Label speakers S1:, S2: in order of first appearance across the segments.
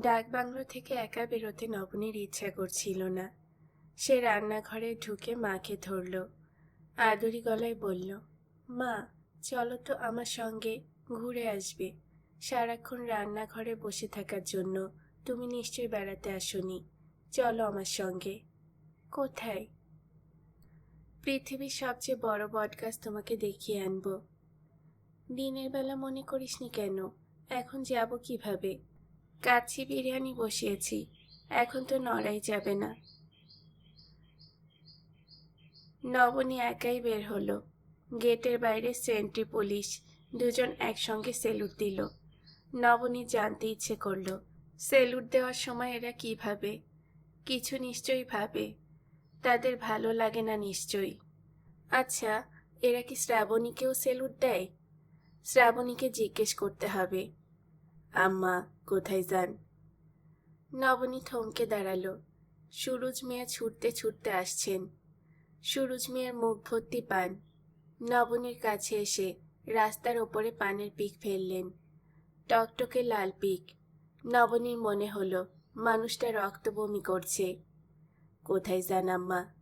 S1: ডাক বাংলো থেকে একা বেরোতে নবনীর ইচ্ছা করছিল না। সে রান্নাঘরে ঢুকে মাকে ধরল, আদুরি গলায় বলল, মা, চলো তো আমার সঙ্গে ঘুরে আসবে, সারাক্ষণ রান্নাঘরে বসে থাকার জন্য। তুমি নিশ্চয়ই বেড়াতে আসোনি। চলো আমার সঙ্গে। কোথায়? পৃথিবীর সবচেয়ে বড় বটগাছ তোমাকে দেখিয়ে আনব। দিনের বেলা মনে করিসনি কেন? এখন যাব কীভাবে? কাচ্ছি বিরিয়ানি বসিয়েছি, এখন তো নড়াই যাবে না। নবনী একাই বের হলো। গেটের বাইরে সেন্ট্রি পুলিশ দুজন একসঙ্গে সেলুট দিল। নবনী জানতে ইচ্ছে করল, সেলুট দেওয়ার সময় এরা কি ভাবে কিছু নিশ্চয়ই ভাবে। তাদের ভালো লাগে না নিশ্চয়ই। আচ্ছা এরা কি শ্রাবণীকেও সেলুট দেয়? শ্রাবণীকে জিজ্ঞেস করতে হবে। আম্মা কোথায় যান? নবনী থমকে দাঁড়াল। সুরুজ মিয়া ছুটতে ছুটতে আসছেন। সুরুজ মিয়ার মুখ ভর্তি পান। নবনীর কাছে এসে রাস্তার ওপরে পানের পিক ফেললেন। টকটকে লাল পিক। নবনীর মনে হলো, মানুষটা রক্ত বমি করছে। কোথায় যান আম্মা?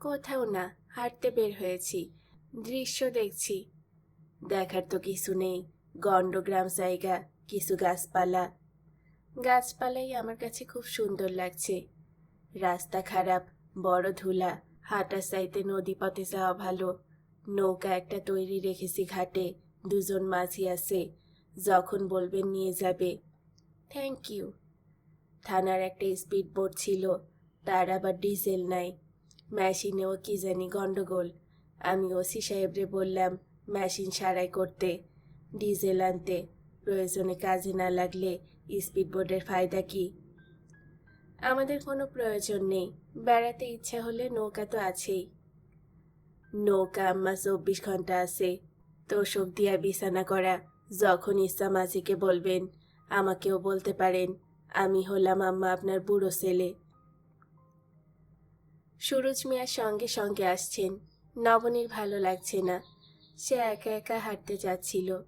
S1: কোথাও না, হাঁটতে বের হয়েছি। দৃশ্য দেখছি। দেখার তো কিছু নেই। গন্ডগ্রাম জায়গা। কিছু গাছপালা। গাছপালাই আমার কাছে খুব সুন্দর লাগছে। রাস্তা খারাপ, বড় ধুলা, হাঁটার সাইতে নদী পথে যাওয়া ভালো। নৌকা একটা তৈরি রেখেছি ঘাটে, দুজন মাঝি আছে, যখন বলবেন নিয়ে যাবে। থ্যাংক ইউ থানার একটা স্পিড বোট ছিল, তার আবার ডিজেল নাই। মেশিনেও কি জানি গন্ডগোল। আমি ওসি সাহেবরে বললাম, মেশিন সারাই করতে, ডিজেল আনতে। প্রয়োজনে কাজে না লাগলে স্পিড বোটের ফায়দা কি? আমাদের কোনো প্রয়োজন নেই। বেড়াতে ইচ্ছা হলে নৌকা তো আছেই। নৌকা আম্মা চব্বিশ ঘণ্টা আছে। তোষক দিয়া বিছানা করা। যখন ইচ্ছা মাঝিকে বলবেন, আমাকেও বলতে পারেন, আমি হলাম আম্মা আপনার বুড়ো ছেলে। সুরজ মিয়ার সঙ্গে সঙ্গে আসছেন। নবনীর ভালো লাগছে না। সে একা একা হাঁটতে যাচ্ছিল।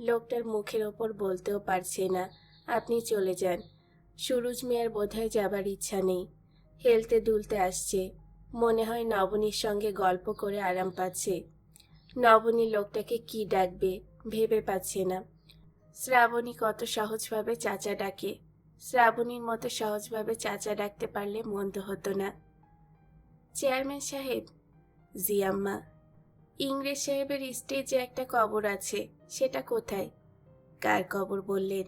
S1: লোকটার মুখের ওপর বলতেও পারছে না, আপনি চলে যান। সুরুজ মিয়ার বোধহয় যাবার ইচ্ছা নেই। হেলতে দুলতে আসছে। মনে হয় নবনীর সঙ্গে গল্প করে আরাম পাচ্ছে। নবনী লোকটাকে কি ডাকবে ভেবে পাচ্ছে না। শ্রাবণী কত সহজভাবে চাচা ডাকে। শ্রাবণীর মতো সহজভাবে চাচা ডাকতে পারলে মন্দ হতো না। চেয়ারম্যান সাহেব, জি আম্মা। ইংরেজ সাহেবের স্টেজে একটা কবর আছে, সেটা কোথায়? কার কবর বললেন?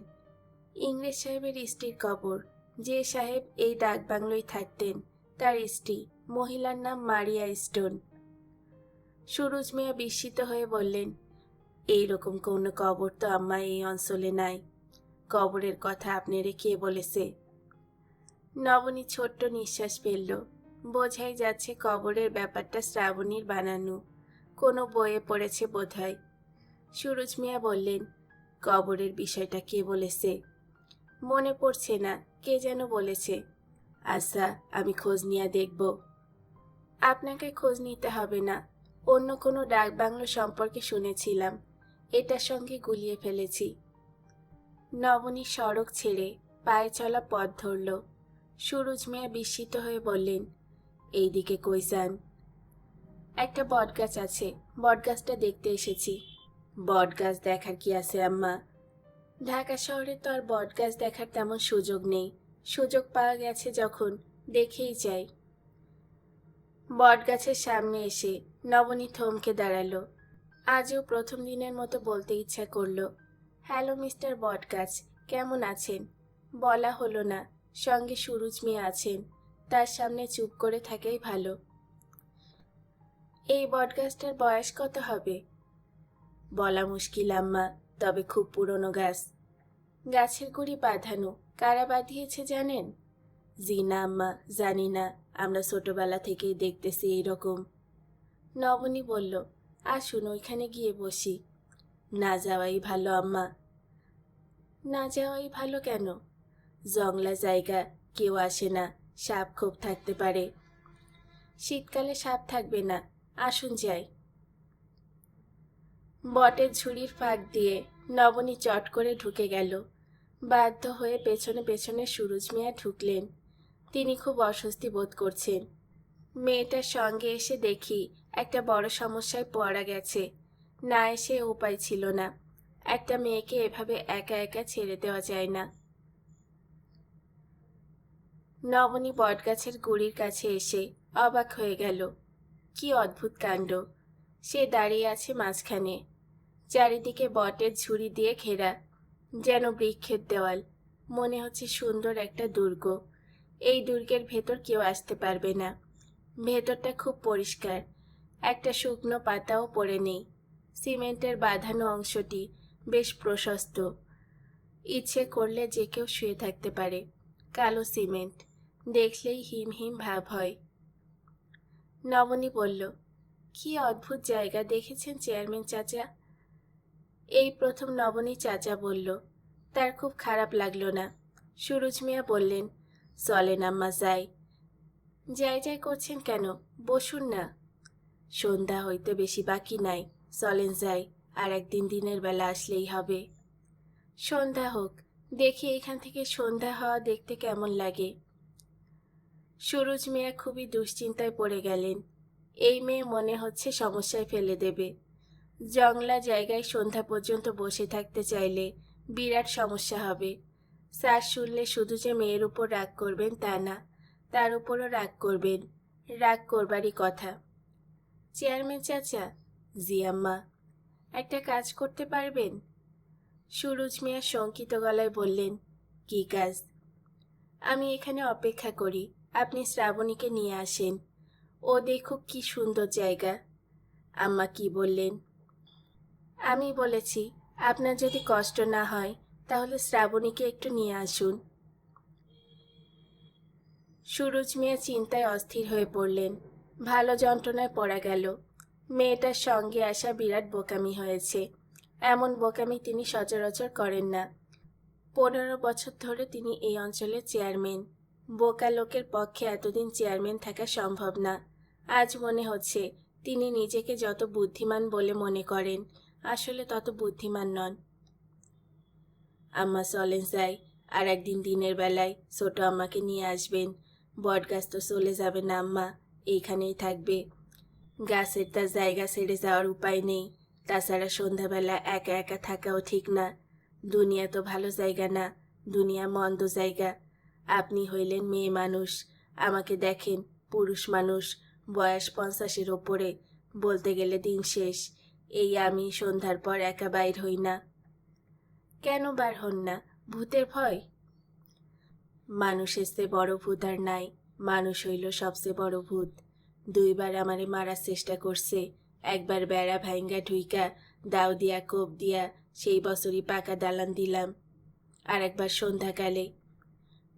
S1: ইংরেজ সাহেবের স্ত্রীর কবর। যে সাহেব এই ডাক বাংলোয় থাকতেন, তার স্ত্রী, মহিলার নাম মারিয়া স্টোন। সুরুজ মিয়া বিস্মিত হয়ে বললেন এই রকম কোনো কবর তো আম্মা এই অঞ্চলে নাই। কবরের কথা আপনারে কে বলেছে? নবনী ছোট্ট নিঃশ্বাস ফেলল। বোঝাই যাচ্ছে কবরের ব্যাপারটা শ্রাবণীর বানানো। কোনো বইয়ে পড়েছে বোধহয়। সুরজ মিয়া বললেন, কবরের বিষয়টা কে বলেছে? মনে পড়ছে না, কে যেন বলেছে। আচ্ছা আমি খোঁজ নিয়ে দেখব। আপনাকে খোঁজ নিতে হবে না, অন্য কোনো ডাক বাংলো সম্পর্কে শুনেছিলাম, এটার সঙ্গে গুলিয়ে ফেলেছি। নবনী সড়ক ছেড়ে পায়ে চলা পথ ধরল। সুরুজ মিয়া বিস্মিত হয়ে বললেন, এইদিকে কই যান? একটা বটগাছ আছে। বটগাছটা দেখতে এসেছি। বটগাছ দেখার কি আছে, আম্মা? ঢাকা শহরে তো আর বটগাছ দেখার তেমন সুযোগ নেই। সুযোগ পাওয়া গেছে যখন, দেখেই যাই। বটগাছের সামনে এসে নবনী থমকে দাঁড়াল। আজও প্রথম দিনের মতো বলতে ইচ্ছা করল, হ্যালো, মিস্টার বটগাছ, কেমন আছেন? বলা হলো না, সঙ্গে সুরুজ মেয়ে আছেন। তার সামনে চুপ করে থাকাই ভালো। এই বটগাছটার বয়স কত হবে? বলা মুশকিল, আম্মা, তবে খুব পুরনো গাছ। গাছের গুড়ি বাঁধানো, কারা বাঁধিয়েছে জানেন? জি না আম্মা, জানি না, আমরা ছোটবেলা থেকেই দেখতেছি এইরকম। নবনী বলল, আসুন ওইখানে গিয়ে বসি। না যাওয়াই ভালো, আম্মা। না যাওয়াই ভালো কেন? জংলা জায়গা, কেউ আসে না সাপ খুব থাকতে পারে। শীতকালে সাপ থাকবে না আসুন যাই। বটের ঝুড়ির ফাঁক দিয়ে নবনী চট করে ঢুকে গেল। বাধ্য হয়ে পেছনে পেছনে সুরজ মিয়া ঢুকলেন। তিনি খুব অস্বস্তি বোধ করছেন। মেয়েটার সঙ্গে এসে দেখি একটা বড় সমস্যায় পড়া গেছে। না এসে উপায় ছিল না। একটা মেয়েকে এভাবে একা একা ছেড়ে দেওয়া যায় না। নবনী বটগাছের গুড়ির কাছে এসে অবাক হয়ে গেল। কি অদ্ভুত কাণ্ড। সে দাঁড়িয়ে আছে মাঝখানে। চারিদিকে বটের ঝুড়ি দিয়ে ঘেরা, যেন বৃক্ষের দেওয়াল। মনে হচ্ছে সুন্দর একটা দুর্গ। এই দুর্গের ভেতর কেউ আসতে পারবে না। ভেতরটা খুব পরিষ্কার। একটা শুকনো পাতাও পড়ে নেই। সিমেন্টের বাঁধানো অংশটি বেশ প্রশস্ত। ইচ্ছে করলে যে কেউ শুয়ে থাকতে পারে। কালো সিমেন্ট। দেখলেই হিম হিম ভাব হয়। নবনী বলল, কি অদ্ভুত জায়গা দেখেছেন চেয়ারম্যান চাচা? এই প্রথম নবনী চাচা বলল, তার খুব খারাপ লাগল না। সুরজ মিয়া বললেন চলেন আম্মা, যাই। যাই যাই করছেন কেন? বসুন না। সন্ধ্যা হইতে বেশি বাকি নাই, চলেন যাই, আর একদিন দিনের বেলা আসলেই হবে। সন্ধ্যা হোক, দেখি এখান থেকে সন্ধ্যা হওয়া দেখতে কেমন লাগে। সুরজ মিয়া খুবই দুশ্চিন্তায় পড়ে গেলেন। এই মেয়ে মনে হচ্ছে সমস্যায় ফেলে দেবে। জংলা জায়গায় সন্ধ্যা পর্যন্ত বসে থাকতে চাইলে বিরাট সমস্যা হবে। স্যার শুনলে শুধু যে মেয়ের উপর রাগ করবেন তা না, তার উপরও রাগ করবেন। রাগ করবারই কথা। চেয়ারম্যান চাচা জিয়াম্মা একটা কাজ করতে পারবেন? সুরজ মিয়া শঙ্কিত গলায় বললেন, কি কাজ? আমি এখানে অপেক্ষা করি। আপনি শ্রাবণীকে নিয়ে আসেন। ও দেখুক কি সুন্দর জায়গা। আম্মা কি বললেন? আমি বলেছি, আপনার যদি কষ্ট না হয়, তাহলে শ্রাবণীকে একটু নিয়ে আসুন। সুরজ মিয়া চিন্তায় অস্থির হয়ে পড়লেন। ভালো যন্ত্রণায় পড়া গেল। মেয়েটার সঙ্গে আসা বিরাট বোকামি হয়েছে। এমন বোকামি তিনি সচরাচর করেন না। পনেরো বছর ধরে তিনি এই অঞ্চলের চেয়ারম্যান। বোকা লোকের পক্ষে এতদিন চেয়ারম্যান থাকা সম্ভব না। আজ মনে হচ্ছে তিনি নিজেকে যত বুদ্ধিমান বলে মনে করেন, আসলে তত বুদ্ধিমান নন। আম্মা চলেন যাই, আর একদিন দিনের বেলায় ছোট আম্মাকে নিয়ে আসবেন। বট গাছ তো চলে যাবে না আম্মা, এইখানেই থাকবে। গাছের তার জায়গা ছেড়ে যাওয়ার উপায় নেই, তাছাড়া সন্ধ্যাবেলা একা একা থাকাও ঠিক না। দুনিয়া তো ভালো জায়গা না, দুনিয়া মন্দ জায়গা। আপনি হইলেন মেয়ে মানুষ, আমাকে দেখেন পুরুষ মানুষ, বয়স পঞ্চাশের ওপরে, বলতে গেলে দিন শেষ, এই আমি সন্ধ্যার পর একা বাইর হই না। কেন বার হন না? ভূতের ভয়? মানুষের চেয়ে বড় ভূত আর নাই, মানুষ হইল সবচেয়ে বড় ভূত। দুইবার আমারে মারার চেষ্টা করছে, একবার বেড়া ভাইঙ্গা ঢুইকা, দাও দিয়া কোপ দিয়া, সেই বছরই পাকা দালান দিলাম। আর একবার সন্ধ্যাকালে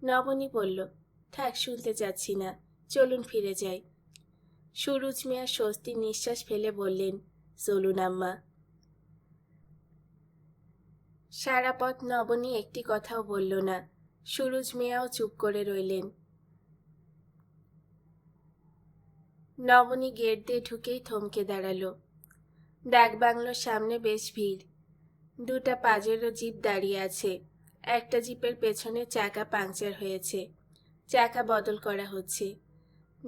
S1: নবনী বলল থাক শুনতে চাচ্ছি না। চলুন ফিরে যাই। সুরুজ মিয়া স্বস্তির নিঃশ্বাস ফেলে বললেন, চলুন আম্মা। সারা পথ নবনী একটি কথাও বলল না। সুরুজ মিয়াও চুপ করে রইলেন। নবনী গেট দিয়ে ঢুকেই থমকে দাঁড়াল। ডাকবাংলোর সামনে বেশ ভিড়। দুটা পাজেরও জিপ দাঁড়িয়ে আছে। একটা জিপের পেছনে চাকা পাংচার হয়েছে। চাকা বদল করা হচ্ছে।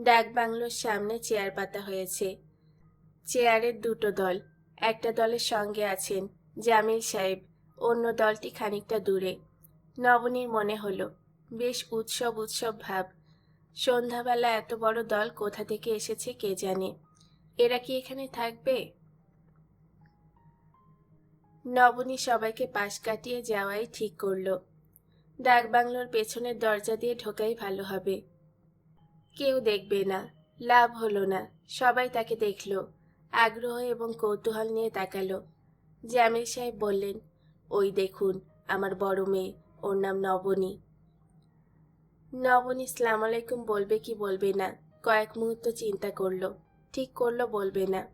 S1: ডাকবাংলোর সামনে চেয়ার পাতা হয়েছে। চেয়ারের দুটো দল। একটা দলের সঙ্গে আছেন জামিল সাহেব, অন্য দলটি খানিকটা দূরে। নবনীর মনে হলো, বেশ উৎসব উৎসব ভাব। সন্ধ্যাবেলা এত বড় দল কোথা থেকে এসেছে কে জানে? এরা কি এখানে থাকবে? নবনী সবাইকে পাশ কাটিয়ে যাওয়াই ঠিক করল। ডাকবাংলোর পেছনের দরজা দিয়ে ঢোকাই ভালো হবে। কেউ দেখবে না, লাভ হলো না, সবাই তাকে দেখল, আগ্রহ এবং কৌতূহল নিয়ে তাকালো। জামিল সাহেব বললেন, ওই দেখুন, আমার বড় মেয়ে, ওর নাম নবনী। নবনী ইসলাম আলাইকুম, বলবে কি বলবে না? কয়েক মুহূর্ত চিন্তা করল, ঠিক করল, বলবে না।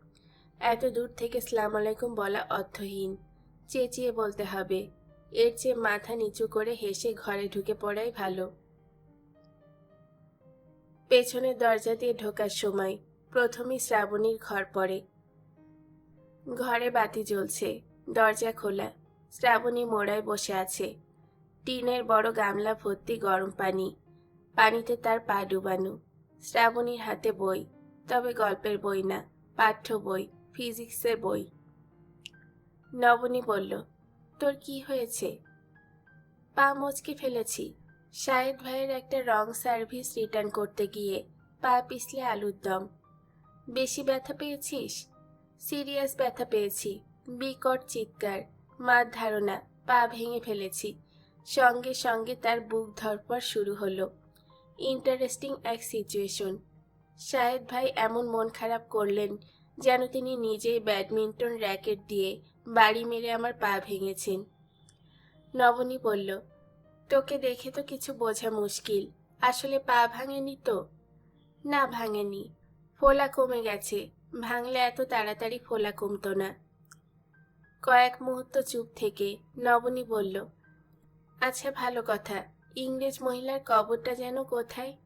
S1: এত দূর থেকে সালাম আলাইকুম বলা অর্থহীন। চেঁচিয়ে বলতে হবে। এর চেয়ে মাথা নিচু করে হেসে ঘরে ঢুকে পড়াই ভালো। পেছনের দরজা দিয়ে ঢোকার সময় প্রথমেই শ্রাবণীর ঘর পড়ে। ঘরে বাতি জ্বলছে, দরজা খোলা। শ্রাবণী মোড়ায় বসে আছে। টিনের বড় গামলা ভর্তি গরম পানি। পানিতে তার পা ডুবানো। শ্রাবণীর হাতে বই, তবে গল্পের বই না, পাঠ্য বই, ফিজিক্সের বই। নবনী বলল, তোর কি হয়েছে? পা মচকে ফেলেছি। শাহেদ ভাইয়ের একটা রং সার্ভিস রিটার্ন করতে গিয়ে পা পিছলে আলুর দম। বেশি ব্যথা পেয়েছিস? সিরিয়াস ব্যথা পেয়েছি। বিকট চিৎকার। মার ধারণা। পা ভেঙে ফেলেছি। সঙ্গে সঙ্গে তার বুক ধরপর শুরু হলো। ইন্টারেস্টিং এক সিচুয়েশন। শাহেদ ভাই এমন মন খারাপ করলেন যেন তিনি নিজেই ব্যাডমিন্টন র্যাকেট দিয়ে বাড়ি মেরে আমার পা ভেঙেছেন। নবনী বলল, তোকে দেখে তো কিছু বোঝা মুশকিল। আসলে পা ভাঙেনি তো? না, ভাঙেনি। ফোলা কমে গেছে। ভাঙলে এত তাড়াতাড়ি ফোলা কমতো না। কয়েক মুহূর্ত চুপ থেকে নবনী বলল আচ্ছা ভালো কথা। ইংরেজ মহিলার কবরটা যেন কোথায়?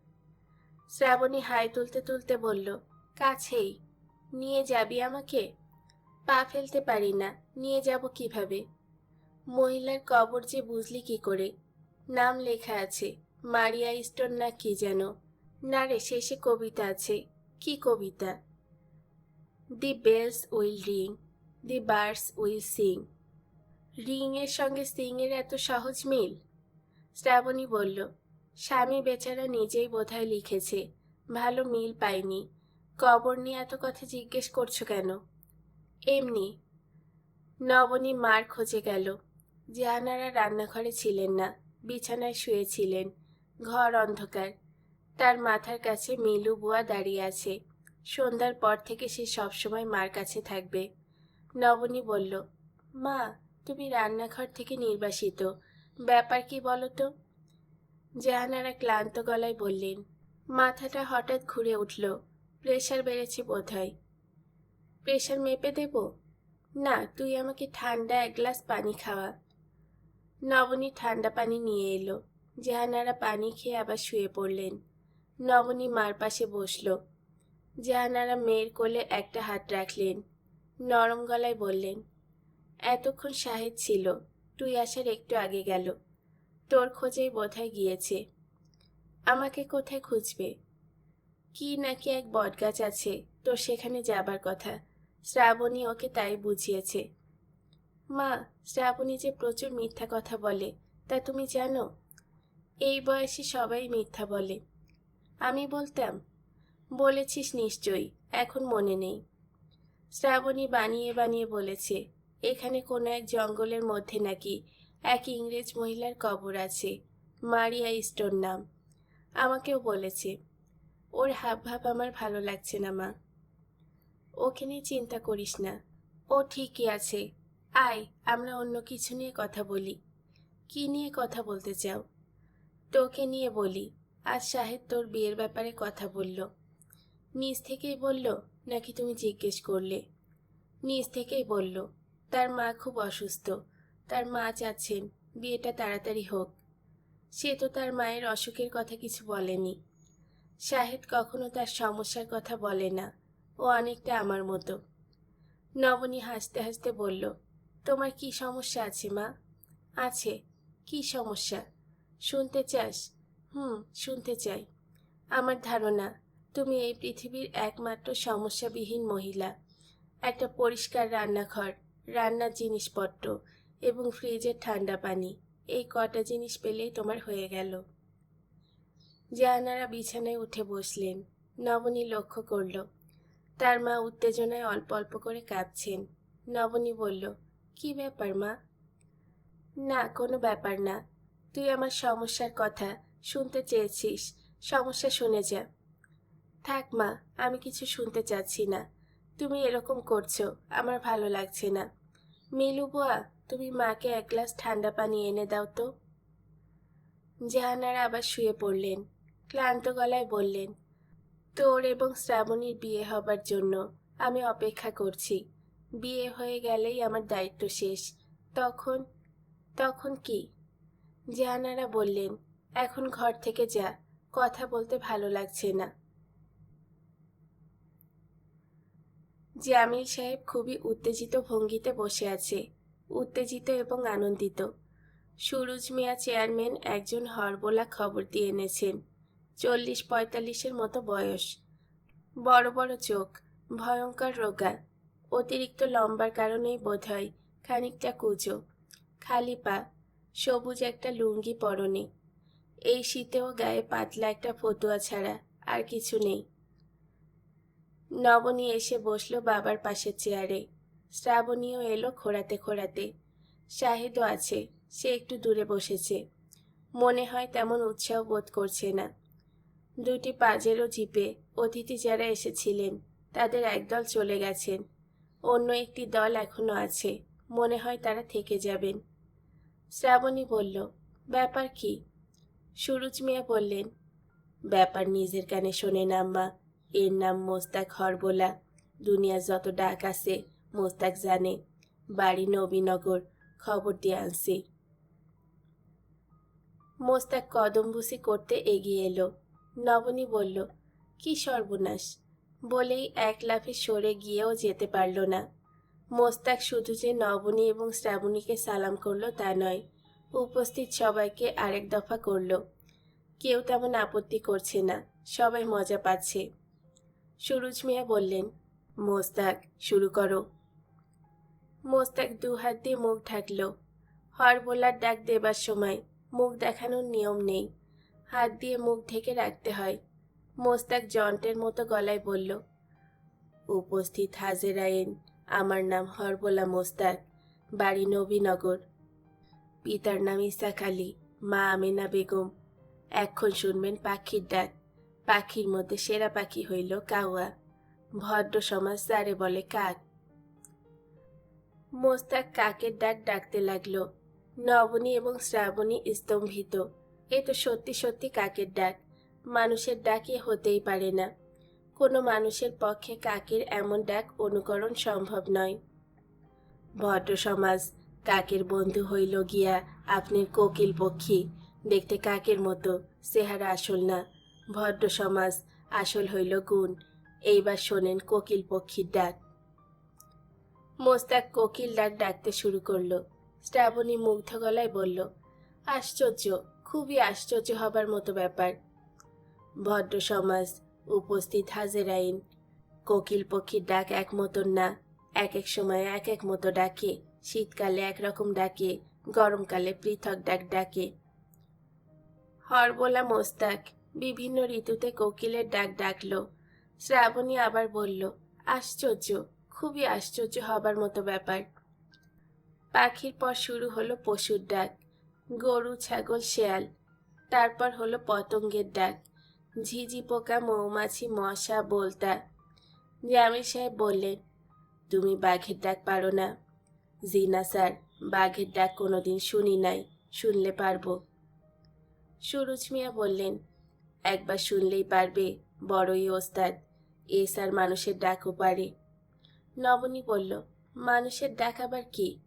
S1: শ্রাবণী হাই তুলতে তুলতে বলল, কাছেই। নিয়ে যাবি আমাকে? পা ফেলতে পারি না, নিয়ে যাব কীভাবে? মহিলার কবর যে বুঝলি কি করে? নাম লেখা আছে, মারিয়া স্টোন না কি যেন? না রে, শেষে কবিতা আছে, কি কবিতা? The bells will ring the birds will sing ring এর সঙ্গে সিং এর এত সহজ মিল? শ্রাবণী বলল, স্বামী বেচারা নিজেই বোধহয় লিখেছে, ভালো মিল পাইনি কবর নিয়ে এত কথা জিজ্ঞেস করছ কেন? এমনি। নবনী মার খোঁজে গেল। জাহানারা রান্নাঘরে ছিলেন না, বিছানায় শুয়েছিলেন, ঘর অন্ধকার। তার মাথার কাছে মিলু বুয়া দাঁড়িয়ে আছে। সন্ধ্যার পর থেকে সে সবসময় মার কাছে থাকবে। নবনী বলল, মা, তুমি রান্নাঘর থেকে নির্বাসিত। ব্যাপার কি বলো তো জাহানারা ক্লান্ত গলায় বললেন, মাথাটা হঠাৎ ঘুরে উঠল। প্রেশার বেড়েছে বোধহয়। প্রেশার মেপে দেব? না, তুই আমাকে ঠান্ডা এক গ্লাস পানি খাওয়া। নবনী ঠান্ডা পানি নিয়ে এলো। জাহানারা পানি খেয়ে আবার শুয়ে পড়লেন। নবনী মার পাশে বসল। জাহানারা মেয়ের কোলে একটা হাত রাখলেন। নরম গলায় বললেন, এতক্ষণ সাহেব ছিল, তুই আসার একটু আগে গেল। তোর খোঁজেই বোধহয় গিয়েছে। আমাকে কোথায় খুঁজবে? কি নাকি এক বটগাছ আছে তোর সেখানে যাবার কথা। শ্রাবণী ওকে তাই বুঝিয়েছে। মা, শ্রাবণী যে প্রচুর মিথ্যা কথা বলে, তা তুমি জানো? এই বয়সে সবাই মিথ্যা বলে। আমি বলতাম, বলেছিস নিশ্চয়ই, এখন মনে নেই। শ্রাবণী বানিয়ে বানিয়ে বলেছে, এখানে কোনো এক জঙ্গলের মধ্যে নাকি এক ইংরেজ মহিলার কবর আছে, মারিয়া স্টোন নাম। আমাকেও বলেছে। ওর হাব ভাব আমার ভালো লাগছে না, মা। ওকে নিয়ে চিন্তা করিস না। ও ঠিকই আছে। আয়, আমরা অন্য কিছু নিয়ে কথা বলি। কি নিয়ে কথা বলতে চাও? তোকে নিয়ে বলি। আজ সাহেব তোর বিয়ের ব্যাপারে কথা বলল। নিজ থেকেই বলল, নাকি তুমি জিজ্ঞেস করলে? নিজ থেকেই বলল, তার মা খুব অসুস্থ। তার মা চাচ্ছেন বিয়েটা তাড়াতাড়ি হোক। সে তো তার মায়ের অসুখের কথা কিছু বলেনি। শাহেদ কখনো তার সমস্যার কথা বলে না। ও অনেকটা আমার মতো। নবনী হাসতে হাসতে বলল, তোমার কি সমস্যা আছে মা? আছে। কি সমস্যা? শুনতে চাস? হুম, শুনতে চাই। আমার ধারণা, তুমি এই পৃথিবীর একমাত্র সমস্যাবিহীন মহিলা। একটা পরিষ্কার রান্নাঘর, রান্নার জিনিসপত্র এবং ফ্রিজের ঠান্ডা পানি, এই কটা জিনিস পেলেই তোমার হয়ে গেল। জাহানারা বিছানায় উঠে বসলেন। নবনী লক্ষ্য করল। তার মা উত্তেজনায় অল্প অল্প করে কাঁপছেন নবনী বলল, কি ব্যাপার মা? না, কোনো ব্যাপার না। তুই আমার সমস্যার কথা শুনতে চেয়েছিস। সমস্যা শুনে যা। থাক মা, আমি কিছু শুনতে চাচ্ছি না। তুমি এরকম করছ, আমার ভালো লাগছে না। মিলু বুয়া, তুমি মাকে এক গ্লাস ঠান্ডা পানি এনে দাও তো। জাহানারা আবার শুয়ে পড়লেন। ক্লান্ত গলায় বললেন, তোর এবং শ্রাবণীর বিয়ে হবার জন্য আমি অপেক্ষা করছি। বিয়ে হয়ে গেলেই আমার দায়িত্ব শেষ। তখন তখন কি? জাহানারা বললেন, এখন ঘর থেকে যা, কথা বলতে ভালো লাগছে না। জামিল সাহেব খুবই উত্তেজিত ভঙ্গিতে বসে আছে, উত্তেজিত এবং আনন্দিত। সুরুজ মিয়া চেয়ারম্যান একজন হরবোলা খবর দিয়ে এনেছেন। চল্লিশ পঁয়তাল্লিশের মতো বয়স। বড় বড় চোখ, ভয়ঙ্কর রোগা, অতিরিক্ত লম্বার কারণেই বোধ হয় খানিকটা কুচো, খালি পা, সবুজ একটা লুঙ্গি পরনে। এই শীতেও গায়ে পাতলা একটা ফতুয়া ছাড়া আর কিছু নেই। নবনী এসে বসল বাবার পাশের চেয়ারে। শ্রাবণীও এলো খোঁড়াতে খোঁড়াতে। শাহিদও আছে, সে একটু দূরে বসেছে। মনে হয় তেমন উৎসাহ বোধ করছে না। দুটি পাজেরও জিপে অতিথি যারা এসেছিলেন, তাদের একদল চলে গেছেন। অন্য একটি দল এখনও আছে, মনে হয় তারা থেকে যাবেন। শ্রাবণী বলল, ব্যাপার কি? সুরুজ মিয়া বললেন, ব্যাপার নিজের কানে শোনে আম্মা। এর নাম মোস্তাক হরবোলা। দুনিয়ার যত ডাক আছে, মোস্তাক জানে। বাড়ি নবীনগর, খবর দিয়ে আনছি। মোস্তাক কদমবুসি করতে এগিয়ে এলো। নবনী বলল, কি সর্বনাশ। বলেই এক লাফে সরে গিয়েও যেতে পারল না। মোস্তাক শুধু যে নবনী এবং শ্রাবণীকে সালাম করল তা নয়, উপস্থিত সবাইকে আরেক দফা করল। কেউ তেমন আপত্তি করছে না, সবাই মজা পাচ্ছে। সুরুজ মিয়া বললেন, মোস্তাক, শুরু করো। মোস্তাক দু হাত দিয়ে মুখ ঢাকল। হরবোলার ডাক দেবার সময় মুখ দেখানোর নিয়ম নেই। হাত দিয়ে মুখ ঢেকে রাখতে হয়। মোস্তাক জন্টের মতো গলায় বলল, উপস্থিত হাজের আইন। আমার নাম হরবোলা মোস্তাক, বাড়ি নবীনগর। পিতার নাম ইসাক আলী, মা আমিনা বেগম। এখন শুনবেন পাখির ডাক। পাখির মধ্যে সেরা পাখি হইল কাউয়া ভদ্র সমাজ তারে বলে কাক। মোস্তাক কাকের ডাক ডাকতে লাগল। নবনী এবং শ্রাবণী স্তম্ভিত। এ তো সত্যি সত্যি কাকের ডাক। মানুষের ডাকে হতেই পারে না। কোনো মানুষের পক্ষে কাকের এমন ডাক অনুকরণ সম্ভব নয়। ভদ্র সমাজ, কাকের বন্ধু হইল গিয়া আপনার কোকিল পক্ষী, দেখতে কাকের মতো, চেহারা আসল না। ভদ্র সমাজ, আসল হইল গুণ, এইবার শোনেন কোকিল পক্ষীর ডাক। মোস্তাক কোকিল ডাক ডাকতে শুরু করল। শ্রাবণী মুগ্ধ গলায় বলল, আশ্চর্য! খুবই আশ্চর্য হবার মতো ব্যাপার। ভদ্র সমাজ, উপস্থিত হাজের আইন কোকিল পক্ষীর ডাক এক মতন না, এক এক সময় এক এক মতো ডাকে, শীতকালে একরকম ডাকে, গরমকালে পৃথক ডাক ডাকে। হরবোলা মোস্তাক বিভিন্ন ঋতুতে কোকিলের ডাক ডাকলো। শ্রাবণী আবার বলল, আশ্চর্য, খুবই আশ্চর্য হবার মতো ব্যাপার। পাখির পর শুরু হলো পশুর ডাক। গরু, ছাগল, শেয়াল। তারপর হলো পতঙ্গের ডাক। ঝিঝি পোকা, মৌমাছি, মশা, বলতা। জামিল সাহেব বললেন, তুমি বাঘের ডাক পারো না। জি না স্যার, বাঘের ডাক কোনোদিন শুনি নাই, শুনলে পারব। সুরুজ মিয়া বললেন, একবার শুনলেই পারবে, বড়ই ওস্তাদ। এ স্যার মানুষের ডাকও পারে। নবনী বলল, মানুষের ডাক আবার কি?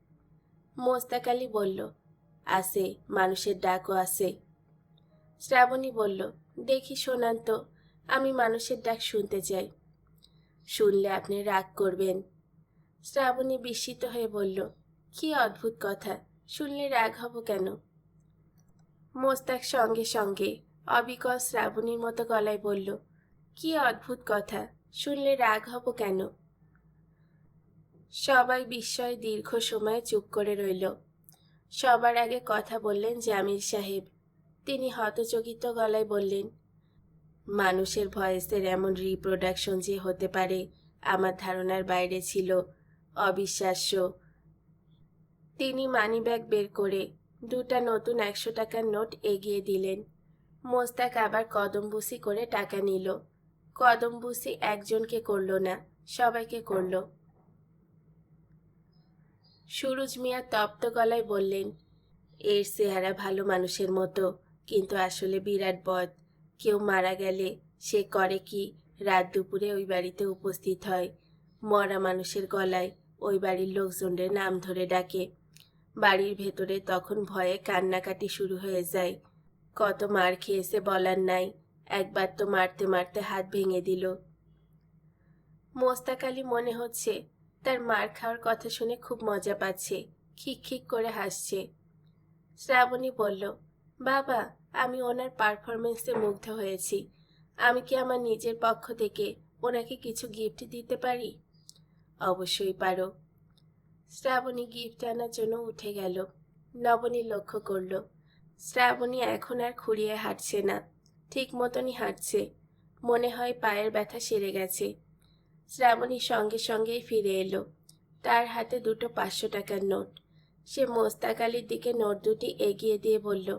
S1: মোস্তাক আলী বলল আছে, মানুষের ডাকও আছে। শ্রাবণী বলল, দেখি শোনান তো, আমি মানুষের ডাক শুনতে চাই। শুনলে আপনি রাগ করবেন। শ্রাবণী বিস্মিত হয়ে বলল, কি অদ্ভুত কথা, শুনলে রাগ হব কেন? মোস্তাক সঙ্গে সঙ্গে অবিকল শ্রাবণীর মতো গলায় বলল, কি অদ্ভুত কথা, শুনলে রাগ হব কেন? সবাই বিস্ময় দীর্ঘ সময় চুপ করে রইল। সবার আগে কথা বললেন জামিল সাহেব। তিনি হতচকিত গলায় বললেন, মানুষের ভয়েসের এমন রিপ্রোডাকশন যে হতে পারে, আমার ধারণার বাইরে ছিল অবিশ্বাস্য। তিনি মানিব্যাগ বের করে দুটা নতুন একশো টাকার নোট এগিয়ে দিলেন। মোস্তাক আবার কদমবুসি করে টাকা নিল। কদমবুসি একজনকে করল না, সবাইকে করল। সুরুজ মিয়া তপ্ত গলায় বললেন, এর চেহারা ভালো মানুষের মতো, কিন্তু আসলে বিরাট বদ। কেউ মারা গেলে সে করে কি? রাত দুপুরে ওই বাড়িতে উপস্থিত হয়। মরা মানুষের গলায় ওই বাড়ির লোকজনের নাম ধরে ডাকে। বাড়ির ভেতরে তখন ভয়ে কান্নাকাটি শুরু হয়ে যায়। কত মার খেয়েছে বলার নাই। একবার তো মারতে মারতে হাত ভেঙে দিল। মোস্তাক আলী মনে হচ্ছে তার মার খাওয়ার কথা শুনে খুব মজা পাচ্ছে। খিক খিক করে হাসছে। শ্রাবণী বলল, বাবা, আমি ওনার পারফরমেন্সে মুগ্ধ হয়েছি। আমি কি আমার নিজের পক্ষ থেকে ওনাকে কিছু গিফট দিতে পারি? অবশ্যই পারো। শ্রাবণী গিফট আনার জন্য উঠে গেল। নবনী লক্ষ্য করল, শ্রাবণী এখন আর খুঁড়িয়ে হাঁটছে না। ঠিক মতনই হাঁটছে। মনে হয় পায়ের ব্যথা সেরে গেছে। শ্রাবণী সঙ্গে সঙ্গেই ফিরে এলো। তার হাতে দুটো পাঁচশো টাকার নোট। সে মোস্তাক আলীর দিকে নোট দুটি এগিয়ে দিয়ে বলল,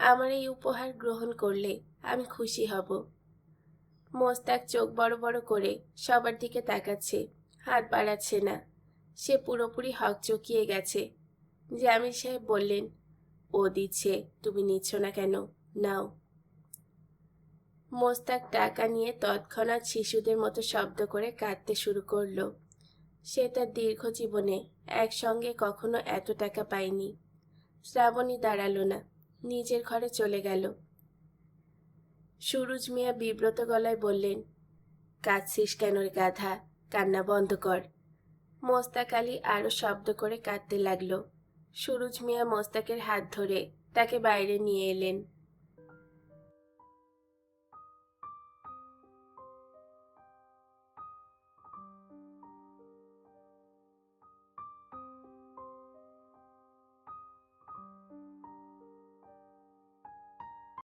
S1: আমার এই উপহার গ্রহণ করলে আমি খুশি হব। মোস্তাক চোখ বড় বড় করে সবার দিকে তাকাচ্ছে, হাত বাড়াচ্ছে না। সে পুরোপুরি হক চকিয়ে গেছে। জামিল সাহেব বললেন, ও দিচ্ছে, তুমি নিচ্ছ না কেন? নাও। মোস্তাক টাকা নিয়ে তৎক্ষণাৎ শিশুদের মতো শব্দ করে কাঁদতে শুরু করল। সে তার দীর্ঘ জীবনে একসঙ্গে কখনো এত টাকা পায়নি। শ্রাবণী দাঁড়াল না, নিজের ঘরে চলে গেল। সুরুজ মিয়া বিব্রত গলায় বললেন, কাঁদছিস কেন রে গাধা? কান্না বন্ধ কর। মোস্তাক আলী আরও শব্দ করে কাঁদতে লাগল। সুরুজ মিয়া মোস্তাকের হাত ধরে তাকে বাইরে নিয়ে এলেন।